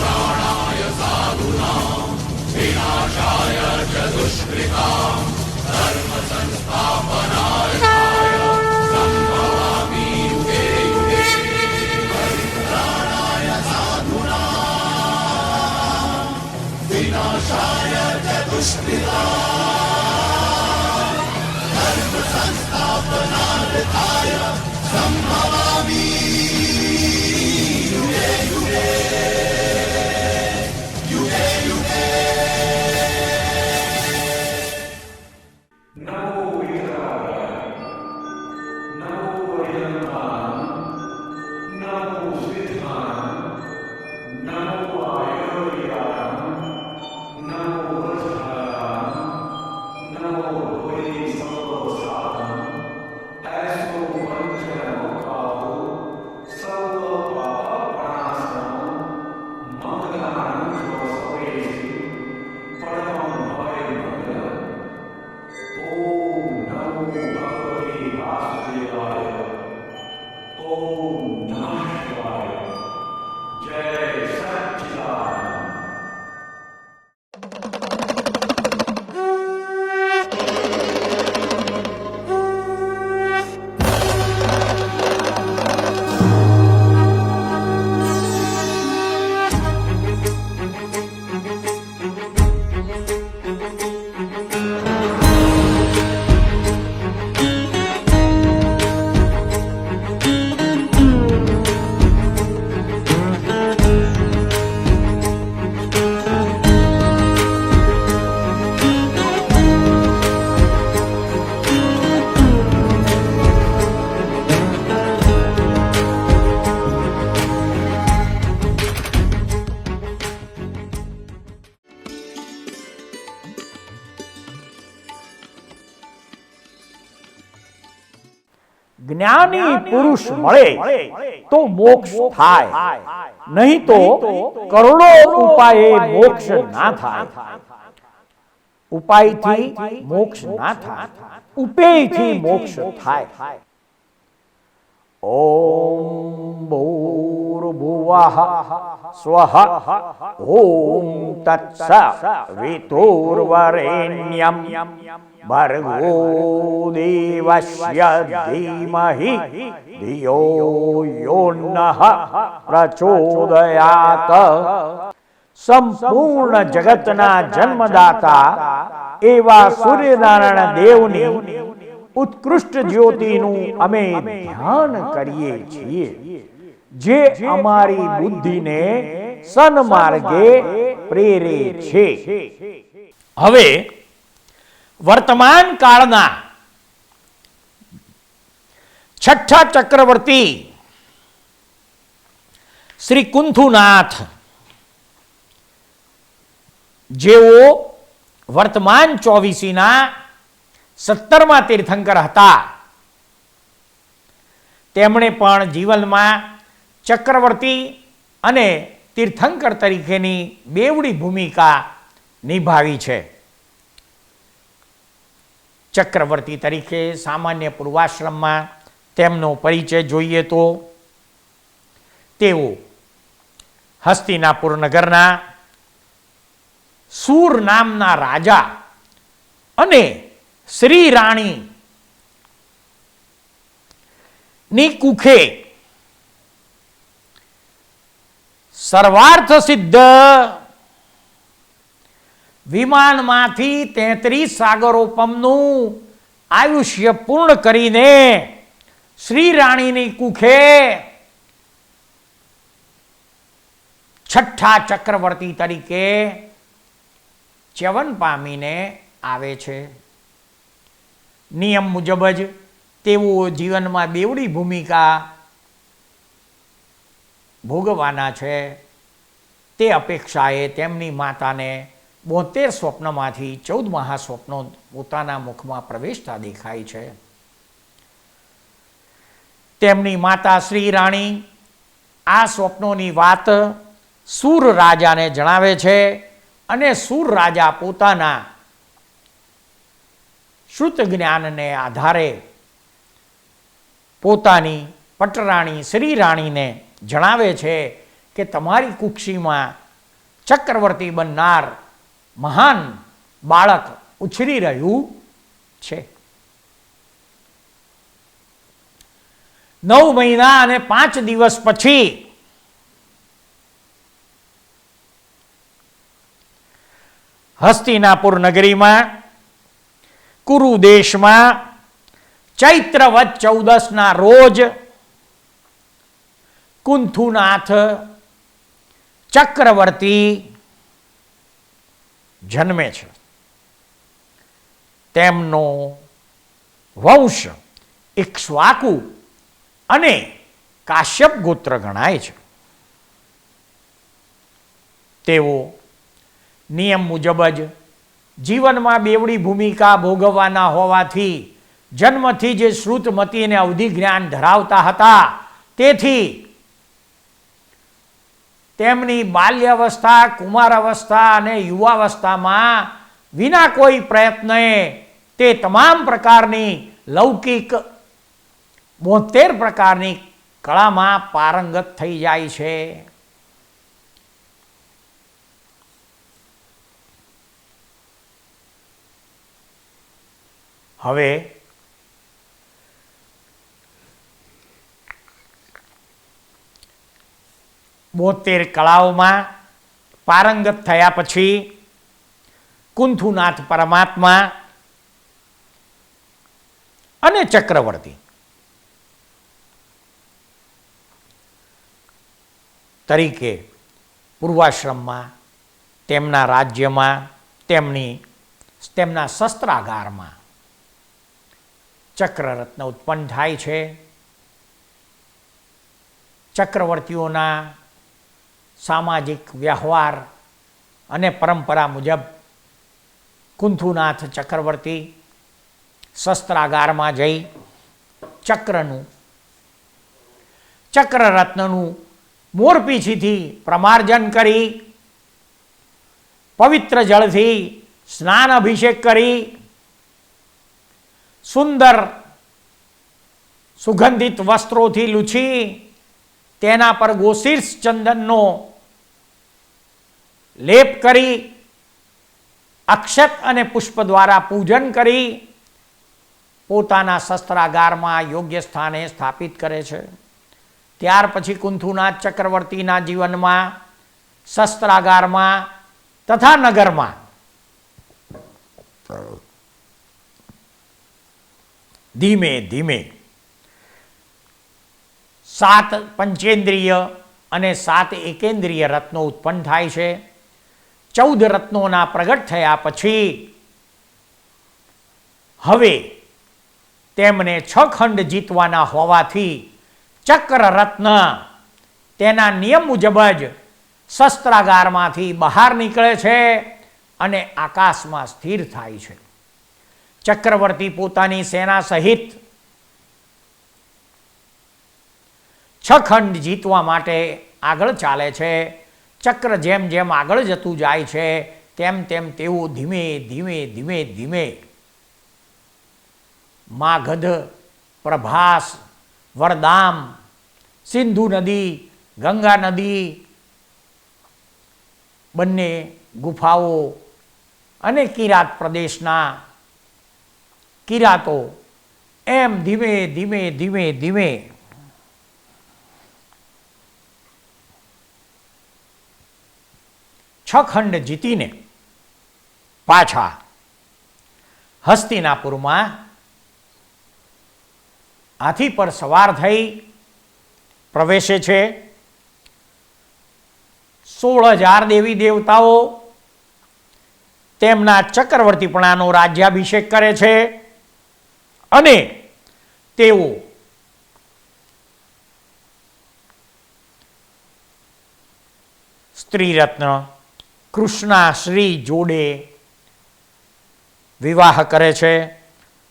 प्राणाय साधूनां विनाशाय च दुष्कृतां धर्मसंस्थापनाय सम्भवामि युगे युगे प्राणाय જ્ઞાની પુરુષ મળે તો મોક્ષ થાય નહીં તો કરોડો ઉપાયે મોક્ષ ના થાય ઉપાયથી મોક્ષ ના થાય ઉપેયથી મોક્ષ થાય ઓમ ભૂર્ભુવઃ સ્વઃ ઓમ તત્સ વિતુર્વરેણ્યમ ભર્ગો દેવસ્ય ધીમહિ ધિયો યો નઃ પ્રચોદયાત સંપૂર્ણ જગતના જન્મદાતા એવા સૂર્યનારાયણ દેવની ઉત્કૃષ્ટ જ્યોતિનું અમે ધ્યાન કરીએ છીએ જે અમારી બુદ્ધિને સન્માર્ગે પ્રેરે છે હવે વર્તમાન કાળના છઠ્ઠા ચક્રવર્તી શ્રી કુંથુનાથ. જેઓ વર્તમાન ચોવીસીના સત્તરમા તીર્થંકર હતા. તેમણે પણ જીવનમાં ચક્રવર્તી અને તીર્થંકર તરીકેની બેવડી ભૂમિકા નિભાવી છે. ચક્રવર્તી તરીકે સામાન્ય પૂર્વાશ્રમમાં તેમનો પરિચય જોઈએ તો તેઓ હસ્તિનાપુર નગરના સૂર નામના રાજા અને શ્રી રાણી ની કુખે સર્વાર્થ સિદ્ધ વિમાનમાંથી તેત્રીસ સાગરોપમનું આયુષ્ય પૂર્ણ કરીને શ્રી રાણીની કુખે છઠ્ઠા ચક્રવર્તી તરીકે ચ્યવન પામીને આવે છે. નિયમ મુજબ જ તેઓ જીવનમાં બેવડી ભૂમિકા ભોગવાના છે. તે અપેક્ષાએ તેમની માતાને બોતેર સ્વપ્નમાંથી ચૌદ મહાસ્વપ્નો પોતાના મુખમાં પ્રવેશતા દેખાય છે. તેમની માતા શ્રી રાણી આ સ્વપ્નોની વાત સૂર રાજાને જણાવે છે અને સૂર રાજા પોતાના શ્રુત જ્ઞાનને આધારે પોતાની પટરાણી શ્રી રાણીને જણાવે છે કે તમારી કુક્ષીમાં ચક્રવર્તી બનનાર મહાન બાળક ઉછરી રહ્યું છે. નવ મહિના અને પાંચ દિવસ પછી હસ્તિનાપુર નગરીમાં કુરુ દેશમાં ચૈત્રવત ચૌદસના રોજ કુંથુનાથ ચક્રવર્તી જન્મે છે. તેમનો વંશ ઇક્ષ્વાકુ અને કાશ્યપ ગોત્ર ગણાય છે. તેઓ નિયમ મુજબ જ જીવનમાં બેવડી ભૂમિકા ભોગવવાના હોવાથી જન્મથી જે શ્રુતમતી અને અવધિ જ્ઞાન ધરાવતા હતા. તેથી તેમની બાલ્યાવસ્થા, કુમારાવસ્થા અને યુવાવસ્થામાં વિના કોઈ પ્રયત્ને તે તમામ પ્રકારની લૌકિક બોતેર પ્રકારની કળામાં પારંગત થઈ જાય છે. હવે બોતેર કળાઓમાં પારંગત થયા પછી કુંથુનાથ પરમાત્મા અને ચક્રવર્તી તરીકે પૂર્વાશ્રમમાં, તેમના રાજ્યમાં, તેમની, તેમના શસ્ત્રાગારમાં ચક્રરત્ન ઉત્પન્ન થાય છે. ચક્રવર્તીઓના સામાજિક વ્યવહાર અને પરંપરા મુજબ કુંથુનાથ ચક્રવર્તી શસ્ત્રાગારમાં જઈ ચક્રનું, ચક્રરત્નનું મોરપીછીથી પ્રમાર્જન કરી, પવિત્ર જળથી સ્નાન અભિષેક કરી, સુંદર સુગંધિત વસ્ત્રોથી લૂછી, તેના પર ગોશીર્ષ ચંદનનો લેપ કરી, અક્ષત અને પુષ્પ દ્વારા પૂજન કરી, પોતાના શસ્ત્રાગારમાં યોગ્ય સ્થાને સ્થાપિત કરે છે. ત્યાર પછી કુંથુનાથ ચક્રવર્તીના જીવનમાં, શસ્ત્રાગારમાં તથા નગરમાં. ધીમે ધીમે. સાત પંચેન્દ્રિય અને સાત એકેન્દ્રિય રત્નો ઉત્પન્ન થાય છે. ચૌદ રત્નોના પ્રગટ થયા પછી, હવે તેમને છ ખંડ જીતવાના હોવાથી ચક્ર રત્ન તેના નિયમ મુજબ જ શસ્ત્રાગારમાંથી બહાર નીકળે છે અને આકાશમાં સ્થિર થાય છે. ચક્રવર્તી પોતાની સેના સહિત છ ખંડ જીતવા માટે આગળ ચાલે છે. ચક્ર જેમ જેમ આગળ જતું જાય છે, તેમ તેમ તેઓ ધીમે ધીમે ધીમે ધીમે માગધ, પ્રભાસ વરદામ, સિંધુ નદી, ગંગા નદી, બંને ગુફાઓ અને કિરાત પ્રદેશના કિરાતો એમ ધીમે ધીમે ધીમે ધીમે છ ખંડ જીતીને પાછા હસ્તિનાપુરમાં હાથી પર સવાર થઈ પ્રવેશે છે. સોળ હજાર દેવી દેવતાઓ તેમના ચક્રવર્તીપણાનો રાજ્યાભિષેક કરે છે અને તેઓ સ્ત્રીરત્ન, કૃષ્ણા શ્રી જોડે વિવાહ કરે છે.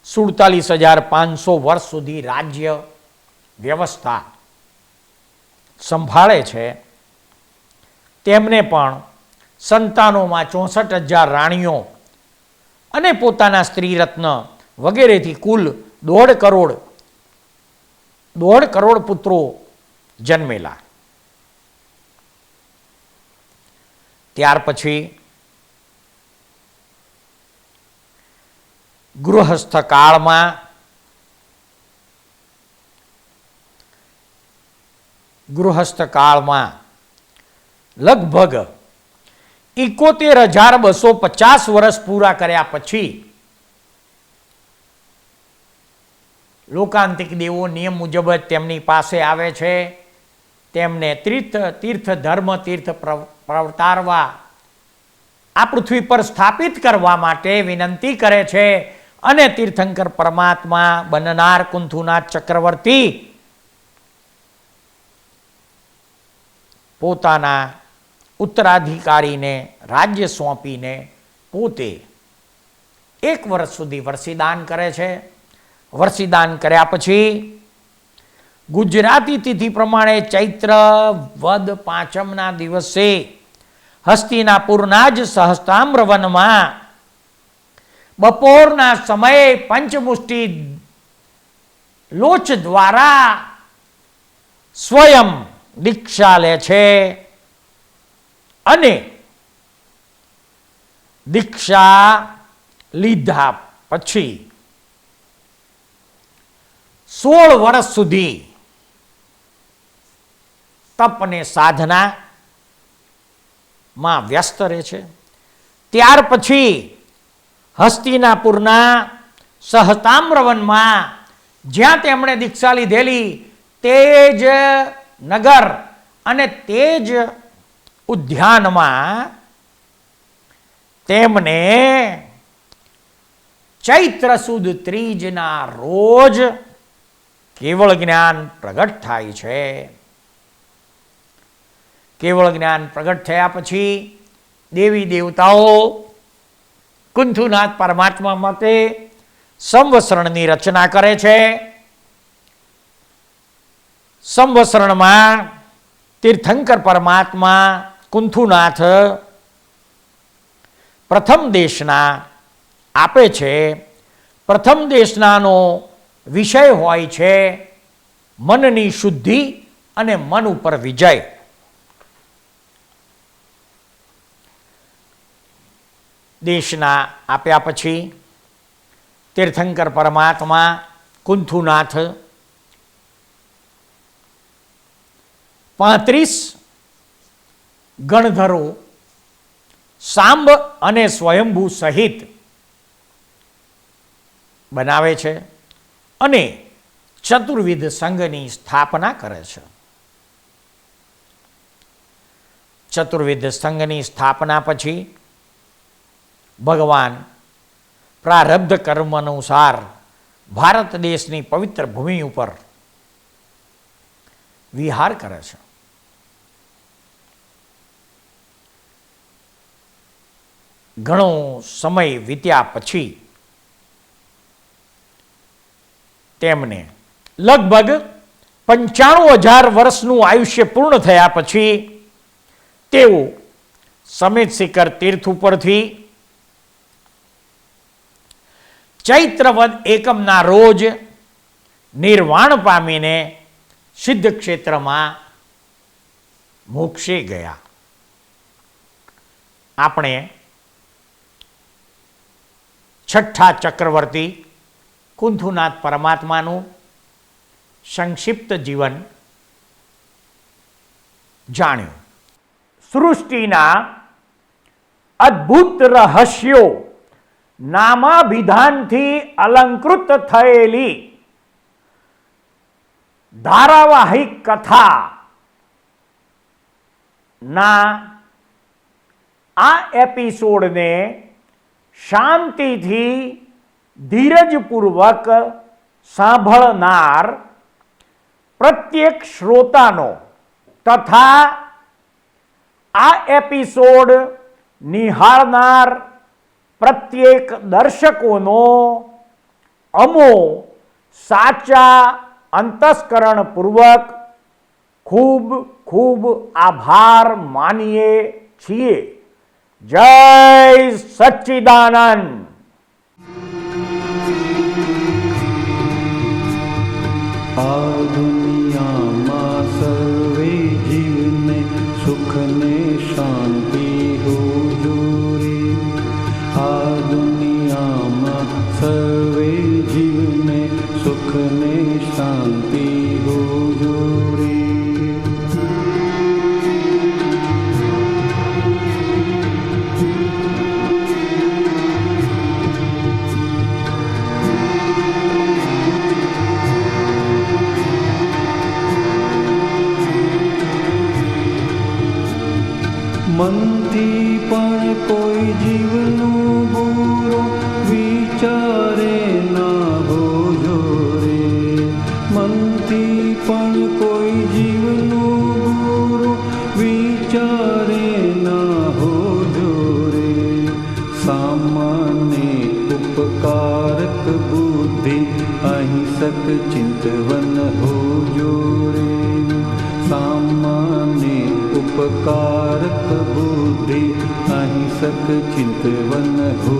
સુડતાલીસ હજાર પાંચસો વર્ષ સુધી રાજ્ય વ્યવસ્થા સંભાળે છે. તેમને પણ સંતાનોમાં ચોસઠ હજાર રાણીઓ અને પોતાના સ્ત્રીરત્ન વગેરેથી કુલ દોઢ કરોડ દોઢ કરોડ પુત્રો જન્મેલા. ત્યાર પછી ગૃહસ્થ કાળમાં ગૃહસ્થ કાળમાં લગભગ ઇકોતેર હજાર બસો પચાસ વર્ષ પૂરા કર્યા પછી લોકાંતિક દેવો નિયમ મુજબ જ તેમની પાસે આવે છે. તેમને તીર્થ તીર્થ ધર્મ, તીર્થ પ્રવ- પ્રવતારવા આ પૃથ્વી પર સ્થાપિત કરવા માટે વિનંતી કરે છે. અને તીર્થંકર પરમાત્મા, બનનાર કુંથુનાથ ચક્રવર્તી પોતાના ઉત્તરાધિકારીને, રાજ્ય સોંપીને પોતે એક વર્ષ સુધી વર્ષીદાન કરે છે. વર્ષીદાન કર્યા પછી ગુજરાતી તિથિ પ્રમાણે ચૈત્ર વદ પાંચમના દિવસે હસ્તિનાપુરના જ સહસ્તામ્ર વનમાં બપોરના સમયે પંચમુષ્ટિ લોચ દ્વારા સ્વયં દીક્ષા લે છે અને દીક્ષા લીધા પછી સોળ વર્ષ સુધી તપ અને સાધના માં વ્યસ્ત રહે છે. ત્યાર પછી હસ્તિનાપુરના સહતામ્રવનમાં જ્યાં તેમણે દીક્ષા લીધેલી તે જ નગર અને તે જ ઉદ્યાનમાં તેમને ચૈત્ર સુદ ત્રીજના રોજ કેવળ જ્ઞાન પ્રગટ થાય છે. કેવળ જ્ઞાન પ્રગટ થયા પછી દેવી દેવતાઓ કુંથુનાથ પરમાત્મા માટે સંવસરણની રચના કરે છે. સંવસરણમાં તીર્થંકર પરમાત્મા કુંથુનાથ પ્રથમ દેશના આપે છે. પ્રથમ દેશનાનો વિષય હોય છે મનની શુદ્ધિ અને મન ઉપર વિજય. દેશના આપ્યા પછી તીર્થંકર પરમાત્મા કુંથુનાથ પાંત્રીસ ગણધરો સાંબ અને સ્વયંભૂ સહિત બનાવે છે અને ચતુર્વિધ સંઘની સ્થાપના કરે છે. ચતુર્વિધ સંઘની સ્થાપના પછી ભગવાન પ્રારબ્ધ કર્મ અનુસાર ભારત દેશની પવિત્ર ભૂમિ ઉપર વિહાર કરે છે. ઘણો સમય વીત્યા પછી તેમને લગભગ પંચાણું હજાર વર્ષનું આયુષ્ય પૂર્ણ થયા પછી તેઓ સમિત શિખર તીર્થ ઉપરથી ચૈત્રવદ એકમના રોજ નિર્વાણ પામીને સિદ્ધ ક્ષેત્રમાં મોક્ષે ગયા. આપણે છઠ્ઠા ચક્રવર્તી કુંથુનાથ પરમાત્માનું સંક્ષિપ્ત જીવન જાણ્યું. સૃષ્ટિના અદ્ભુત રહસ્યો નામાભિધાનથી અલંકૃત થયેલી ધારાવાહિક કથા. ના, આ એપિસોડને શાંતિથી ધીરજપૂર્વક સાંભળનાર પ્રત્યેક શ્રોતાનો તથા આ એપિસોડ નિહાળનાર પ્રત્યેક દર્શકોનો અમો સાચા અંતસ્કરણપૂર્વક ખૂબ ખૂબ આભાર માનીએ છીએ જય સચ્ચિદાનંદ આ દુનિયામાં સર્વે જીવને સુખ સુખ ને શાંતિ कारक बुद्धि अहिंसक चिन्तवन् भो